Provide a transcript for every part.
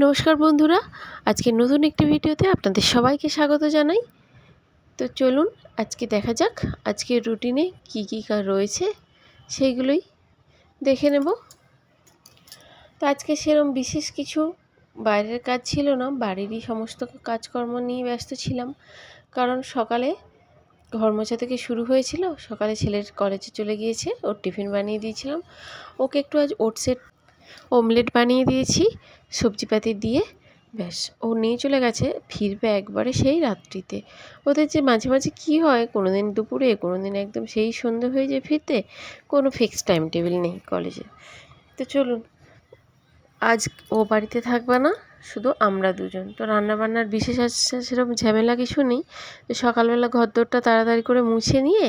নমস্কার বন্ধুরা, আজকে নতুন একটি ভিডিওতে আপনাদের সবাইকে স্বাগত জানাই। তো চলুন, আজকে দেখা যাক আজকে রুটিনে কি কী কাজ রয়েছে, সেইগুলোই দেখে নেব। তো আজকে সেরম বিশেষ কিছু বাইরের কাজ ছিল না, বাড়িরই সমস্ত কাজকর্ম নিয়ে ব্যস্ত ছিলাম। কারণ সকালে ঘর মোছা থেকে শুরু হয়েছিল, সকালে ছেলের কলেজে চলে গিয়েছে, ওর টিফিন বানিয়ে দিয়েছিলাম। ওকে একটু আজ ওটসের অমলেট বানিয়ে দিয়েছি, সবজিপাতি দিয়ে। ব্যাস, ও নিয়ে চলে গেছে, ফিরবে একবারে সেই রাত্রিতে। ওদের যে মাঝে মাঝে কী হয় কোনো দিন দুপুরে কোনো দিন একদম সেই সন্ধে হয়ে যায় ফিরতে, কোনো ফিক্সড টাইম টেবিল নেই কলেজে তো চলুন, আজ ও বাড়িতে থাকবে না, শুধু আমরা দুজন। তো রান্নাবান্নার বিশেষ আজকে সেরকম ঝামেলা কিছু নেই। তো সকালবেলা ঘরদোরটা তাড়াতাড়ি করে মুছে নিয়ে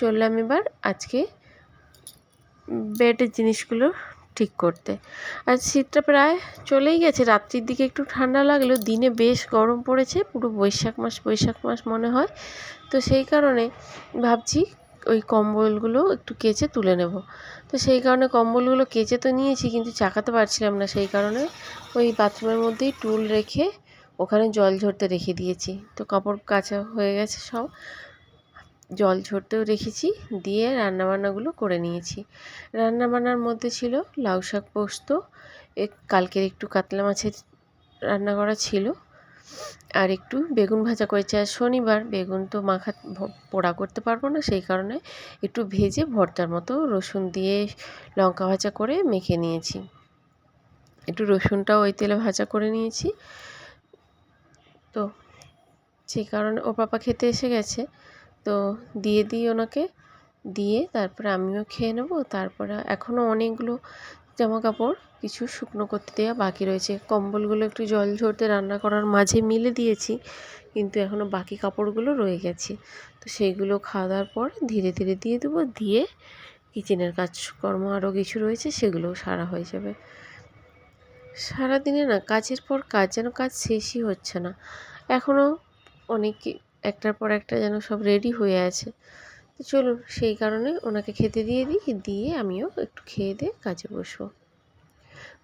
চললাম এবার আজকে বেডের জিনিসগুলো ঠিক করতে। আর শীতটা প্রায় চলেই গেছে। রাত্রির দিকে একটু ঠান্ডা লাগলেও দিনে বেশ গরম পড়েছে। পুরো বৈশাখ মাস বৈশাখ মাস মনে হয়। তো সেই কারণে ভাবছি ওই কম্বলগুলো একটু কেচে তুলে নেব। তো সেই কারণে কম্বলগুলো কেচে তো নিয়েছি, কিন্তু চাকাতে পারছিলাম না। সেই কারণে ওই বাথরুমের মধ্যেই টুল রেখে ওখানে জল ঝরতে রেখে দিয়েছি। তো কাপড় কাচা হয়ে গেছে সব। জল ঝরতেও রেখেছি, দিয়ে রান্নাবান্নাগুলো করে নিয়েছি। রান্নাবান্নার মধ্যে ছিল লাউ শাক পোস্ত কালকের একটু কাতলা মাছের রান্না করা ছিল, আর একটু বেগুন ভাজা করেছি। আর শনিবার বেগুন তো মাখা পোড়া করতে পারব না, সেই কারণে একটু ভেজে ভর্তার মতো রসুন দিয়ে লঙ্কা ভাজা করে মেখে নিয়েছি। একটু রসুনটাও ওই তেলে ভাজা করে নিয়েছি। তো সেই কারণে ও পাপা খেতে এসে গেছে। তো দিয়ে দিই ওনাকে। দিয়ে তারপরে আমিও খেয়ে নেব। তারপরে এখনও অনেকগুলো জামা কাপড় কিছু শুকনো করতে দেওয়া বাকি রয়েছে। কম্বলগুলো একটু জল ঝরতে রান্না করার মাঝে মিলে দিয়েছি, কিন্তু এখনও বাকি কাপড়গুলো রয়ে গেছে। তো সেইগুলো খাওয়া দাওয়ার পর ধীরে ধীরে দিয়ে দেবো। দিয়ে কিচেনের কাজকর্ম আরও কিছু রয়েছে, সেগুলোও সারা হয়ে যাবে। সারাদিনে না, কাজের পর কাজ, যেন কাজ শেষই হচ্ছে না। এখনও অনেক একটার পর একটা যেন সব রেডি হয়ে আছে। তো চলুন, সেই কারণে ওনাকে খেতে দিয়ে দিই, দিয়ে আমিও একটু খেয়ে দিয়ে কাজে বসবো।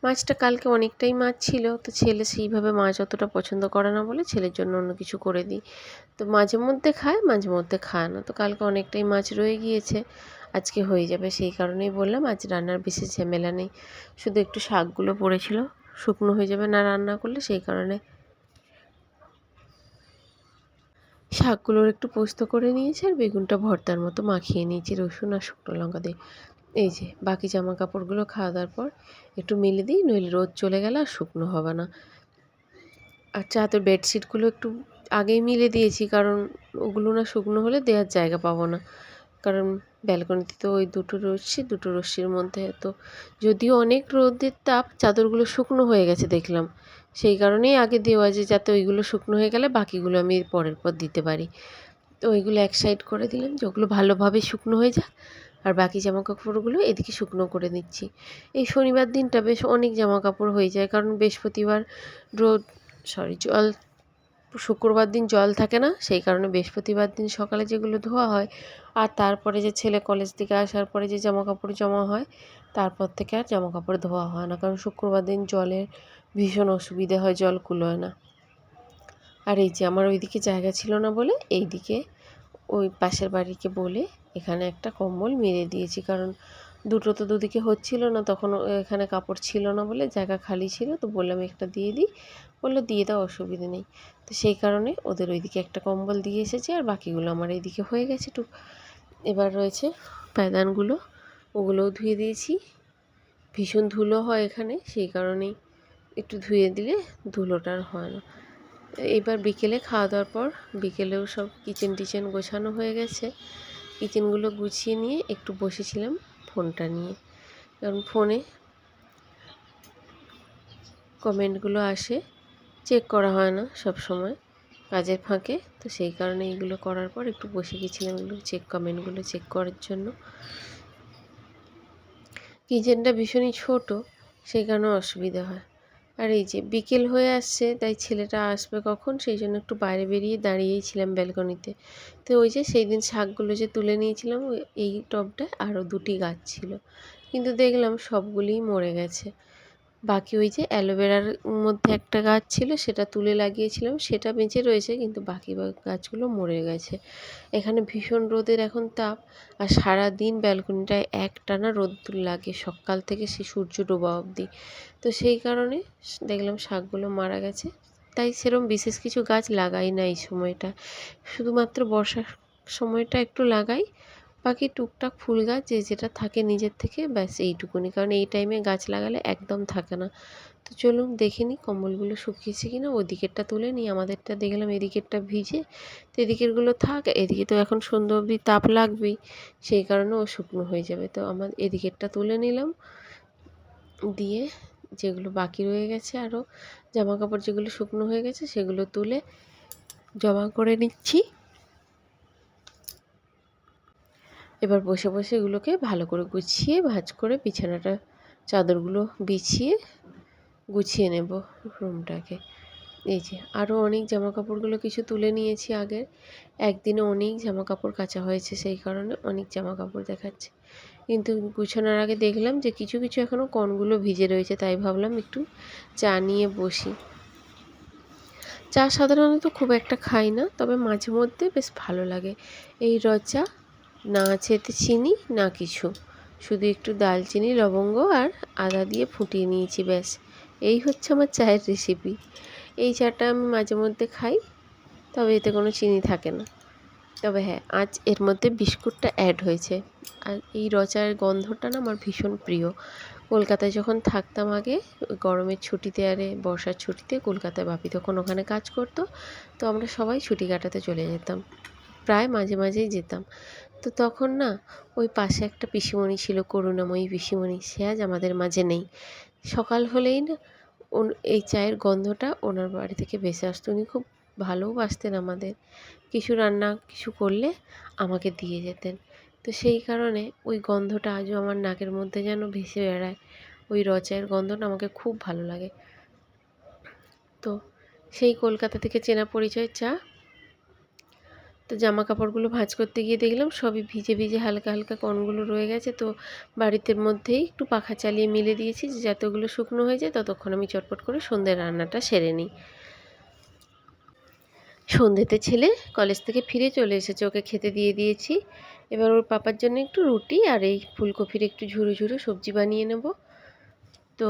মাছটা কালকে অনেকটাই মাছ ছিল, তো ছেলে সেইভাবে মাছ অতটা পছন্দ করে না বলে ছেলের জন্য অন্য কিছু করে দিই। তো মাঝে মধ্যে খায়, মাঝে মধ্যে খায় না। তো কালকে অনেকটাই মাছ রয়ে গিয়েছে, আজকে হয়ে যাবে সেই কারণেই বললাম, আজ রান্নার বেশি ঝামেলা নেই। শুধু একটু শাকগুলো পড়েছিল, শুকনো হয়ে যাবে না রান্না করলে সেই কারণে শাকগুলোর একটু পোস্ত করে নিয়েছি আর বেগুনটা ভর্তার মতো মাখিয়ে নিয়েছি, রসুন আর শুকনো লঙ্কা দিয়ে। এই যে, বাকি জামা কাপড়গুলো খাওয়া দাওয়ার পর একটু মেলে দিই, নইলে রোদ চলে গেলে আর শুকনো হবে না। আর চাদর বেডশিটগুলো একটু আগেই মিলে দিয়েছি, কারণ ওগুলো না শুকনো হলে দেওয়ার জায়গা পাবো না। কারণ ব্যালকনিতে তো ওই দুটো রশ্মি, দুটো রশ্মির মধ্যে তো যদিও অনেক রোদের তাপ, চাদরগুলো শুকনো হয়ে গেছে দেখলাম। সেই কারণেই আগে দেওয়া যে যাতে ওইগুলো শুকনো হয়ে গেলে বাকিগুলো আমি পরের পর দিতে পারি। তো ওইগুলো এক সাইড করে দিলাম যে ওগুলো ভালোভাবে শুকনো হয়ে যাক, আর বাকি জামা কাপড়গুলো এদিকে শুকনো করে নিচ্ছি। এই শনিবার দিনটা বেশ অনেক জামা কাপড় হয়ে যায়, কারণ বৃহস্পতিবার রোদ সরি জল, শুক্রবার দিন জল থাকে না, সেই কারণে বৃহস্পতিবার দিন সকালে যেগুলো ধোয়া হয়, আর তারপরে যে ছেলে কলেজ থেকে আসার পরে যে জামা কাপড় জমা হয়, তারপর থেকে আর জামা কাপড় ধোয়া হয় না, কারণ শুক্রবার দিন জলের ভীষণ অসুবিধে হয় জল কুলোয় না। আর এই যে আমার ওইদিকে জায়গা ছিল না বলে এই দিকে ওই পাশের বাড়িকে বলে এখানে একটা কম্বল মেরে দিয়েছি। কারণ দুটো তো দুদিকে হচ্ছিল না, তখন এখানে কাপড় ছিল না বলে জায়গা খালি ছিল, তো বললাম একটা দিয়ে দিই। বলল, দিয়ে দাও, অসুবিধে নেই। তো সেই কারণে ওদের ওইদিকে একটা কম্বল দিয়ে এসেছি আর বাকিগুলো আমার এইদিকে হয়ে গেছে টুক। এবার রয়েছে প্যাদানগুলো, ওগুলোও ধুয়ে দিয়েছি। ভীষণ ধুলো হয় এখানে, সেই কারণেই একটু ধুয়ে দিলে ধুলোটা আর হয় না। এবার বিকেলে খাওয়া দাওয়ার পর বিকেলেও সব কিচেন টিচেন গোছানো হয়ে গেছে। কিচেনগুলো গুছিয়ে নিয়ে একটু বসেছিলাম ফোনটা নিয়ে। কারণ ফোনে কমেন্টগুলো আসে, চেক করা হয় না সব সময় কাজের ফাঁকে। তো সেই কারণে এইগুলো করার পর একটু বসে গেছিলাম এগুলো চেক, কমেন্টগুলো চেক করার জন্য। কিচেনটা ভীষণই ছোট, সেই কারণে অসুবিধা হয়। আর এই যে বিকেল হয়ে আসছে, তাই ছেলেটা আসবে কখন? সেই জন্য একটু বাইরে বেরিয়ে দাঁড়িয়েই ছিলাম ব্যালকনিতে। তো ওই যে সেই দিন শাকগুলো যে তুলে নিয়েছিলাম এই টবটায় আরও দুটি গাছ ছিল। কিন্তু দেখলাম সবগুলিই মরে গেছে। বাকি ওই যে অ্যালোভেরার মধ্যে একটা গাছ ছিল, সেটা তুলে লাগিয়েছিলাম, সেটা বেঁচে রয়েছে, কিন্তু বাকি গাছগুলো মরে গেছে। এখানে ভীষণ রোদের এখন তাপ, আর সারা দিন ব্যালকনিটায় একটানা রোদ্দুর লাগে, সকাল থেকে সে সূর্য ডোবা অবধি। তো সেই কারণে দেখলাম শাকগুলো মারা গেছে। তাই সেরম বিশেষ কিছু গাছ লাগাই না এই সময়টা। শুধুমাত্র বর্ষার সময়টা একটু লাগাই বাকি টুকটাক ফুল গাছ যে যেটা থাকে নিজের থেকে, ব্যাস এইটুকুনি। কারণ এই টাইমে গাছ লাগালে একদম থাকে না। তো চলুন দেখে নিই কম্বলগুলো শুকিয়েছে কিনা। ওদিকেরটা তুলে নিই, আমাদেরটা দেখলাম এদিকেরটা ভিজে। তো এদিকেরগুলো থাক, এদিকে তো এখন সন্ধ্যা অবধি তাপ লাগবেই, সেই কারণে ও শুকনো হয়ে যাবে। তো আমার এদিকেরটা তুলে নিলাম। দিয়ে যেগুলো বাকি রয়ে গেছে আরও জামা কাপড় যেগুলো শুকনো হয়ে গেছে সেগুলো তুলে জমা করে নিচ্ছি। এবার বসে বসে এগুলোকে ভালো করে গুছিয়ে, ভাজ করে বিছানাটা চাদরগুলো বিছিয়ে গুছিয়ে নেব রুমটাকে। এই যে আরও অনেক জামা কাপড়গুলো কিছু তুলে নিয়েছি আগের একদিনে অনেক জামা কাপড় কাচা হয়েছে সেই কারণে অনেক জামা কাপড় দেখাচ্ছে। কিন্তু গুছানোর আগে দেখলাম যে কিছু কিছু এখনও কণগুলো ভিজে রয়েছে, তাই ভাবলাম একটু চা নিয়ে বসি। চা সাধারণত খুব একটা খাই না, তবে মাঝে মধ্যে বেশ ভালো লাগে। এই রচা না আছে এতে চিনি, না কিছু। শুধু একটু দালচিনি লবঙ্গ আর আদা দিয়ে ফুটিয়ে নিয়েছি, ব্যাস। এই হচ্ছে আমার চায়ের রেসিপি এই চাটা আমি মাঝে মধ্যে খাই, তবে এতে কোনো চিনি থাকে না। তবে হ্যাঁ আজ এর মধ্যে বিস্কুটটা অ্যাড হয়েছে। আর এই রচার গন্ধটা না আমার ভীষণ প্রিয়। কলকাতায় যখন থাকতাম আগে, গরমের ছুটিতে আরে বর্ষার ছুটিতে কলকাতায় বাপি তখন ওখানে কাজ করতো, তো আমরা সবাই ছুটি কাটাতে চলে যেতাম। প্রায় মাঝে মাঝেই যেতাম। তো তখন না, ওই পাশে একটা পিসিমণি ছিল, করুণাময়ী পিসিমণি। সে আজ আমাদের মাঝে নেই। সকাল হলেই না, ওন, এই চায়ের গন্ধটা ওনার বাড়ি থেকে ভেসে আসতো। উনি খুব ভালোবাসতেন আমাদের। কিছু রান্না, কিছু করলে আমাকে দিয়ে যেতেন। তো সেই কারণে ওই গন্ধটা আজও আমার নাকের মধ্যে যেন ভেসে বেড়ায়। ওই র চায়ের গন্ধটা আমাকে খুব ভালো লাগে। তো সেই কলকাতা থেকে চেনা পরিচয় চা তো জামা কাপড়গুলো ভাঁজ করতে গিয়ে দেখলাম সবই ভিজে ভিজে হালকা হালকা কণগুলো রয়ে গেছে। তো বাড়িতে মধ্যেই একটু পাখা চালিয়ে মিলে দিয়েছি যে যাতে ওগুলো শুকনো হয়ে যায় ততক্ষণ আমি চটপট করে সন্ধ্যের রান্নাটা সেরে নিই। সন্ধ্যেতে ছেলে কলেজ থেকে ফিরে চলে এসেছে, ওকে খেতে দিয়ে দিয়েছি। এবার ওর পাপার জন্য একটু রুটি আর এই ফুলকপির একটু ঝুরো ঝুরো সবজি বানিয়ে নেব। তো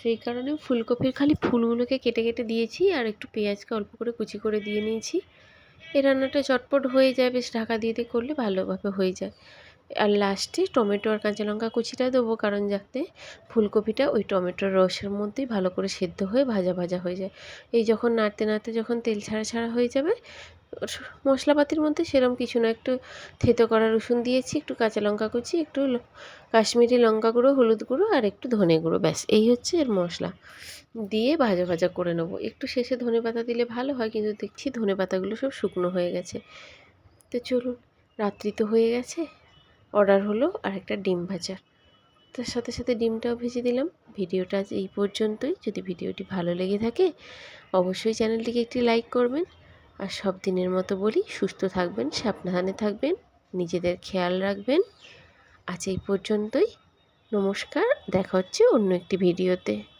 সেই কারণে ফুলকপির খালি ফুলগুলোকে কেটে কেটে দিয়েছি আর একটু পেঁয়াজকে অল্প করে কুচি করে দিয়ে নিয়েছি। এই রান্নাটা চটপট হয়ে যায়, বেশ ঢাকা দিয়ে দিয়ে করলে ভালোভাবে হয়ে যায়। আর লাস্টে টমেটো আর কাঁচা লঙ্কা কুচিটা দেবো, কারণ যাতে ফুলকপিটা ওই টমেটোর রসের মধ্যেই ভালো করে সেদ্ধ হয়ে ভাজা ভাজা হয়ে যায়। এই যখন নাড়তে নাড়তে যখন তেল ছাড়া ছাড়া হয়ে যাবে মশলাপাতির মধ্যে সেরম কিছু না। একটু থেতো করা রসুন দিয়েছি, একটু কাঁচা লঙ্কা কুচি, একটু কাশ্মীরি লঙ্কা গুঁড়ো, হলুদ গুঁড়ো আর একটু ধনে গুঁড়ো, ব্যাস। এই হচ্ছে এর মশলা। দিয়ে ভাজা ভাজা করে নেব। একটু শেষে ধনে পাতা দিলে ভালো হয়, কিন্তু দেখছি ধনে পাতাগুলো সব শুকনো হয়ে গেছে। তো চলুন, রাত্রি তো হয়ে গেছে, অর্ডার হলো আর একটা ডিম ভাজা। তার সাথে সাথে ডিমটাও ভেজে দিলাম। ভিডিওটা আজ এই পর্যন্তই। যদি ভিডিওটি ভালো লেগে থাকে, অবশ্যই চ্যানেলটিকে একটি লাইক করবেন। আর সব দিনের মতো বলি, সুস্থ থাকবেন, সাবধানে থাকবেন, নিজেদের খেয়াল রাখবেন। আজ এই পর্যন্তই। নমস্কার, দেখা হচ্ছে অন্য একটি ভিডিওতে।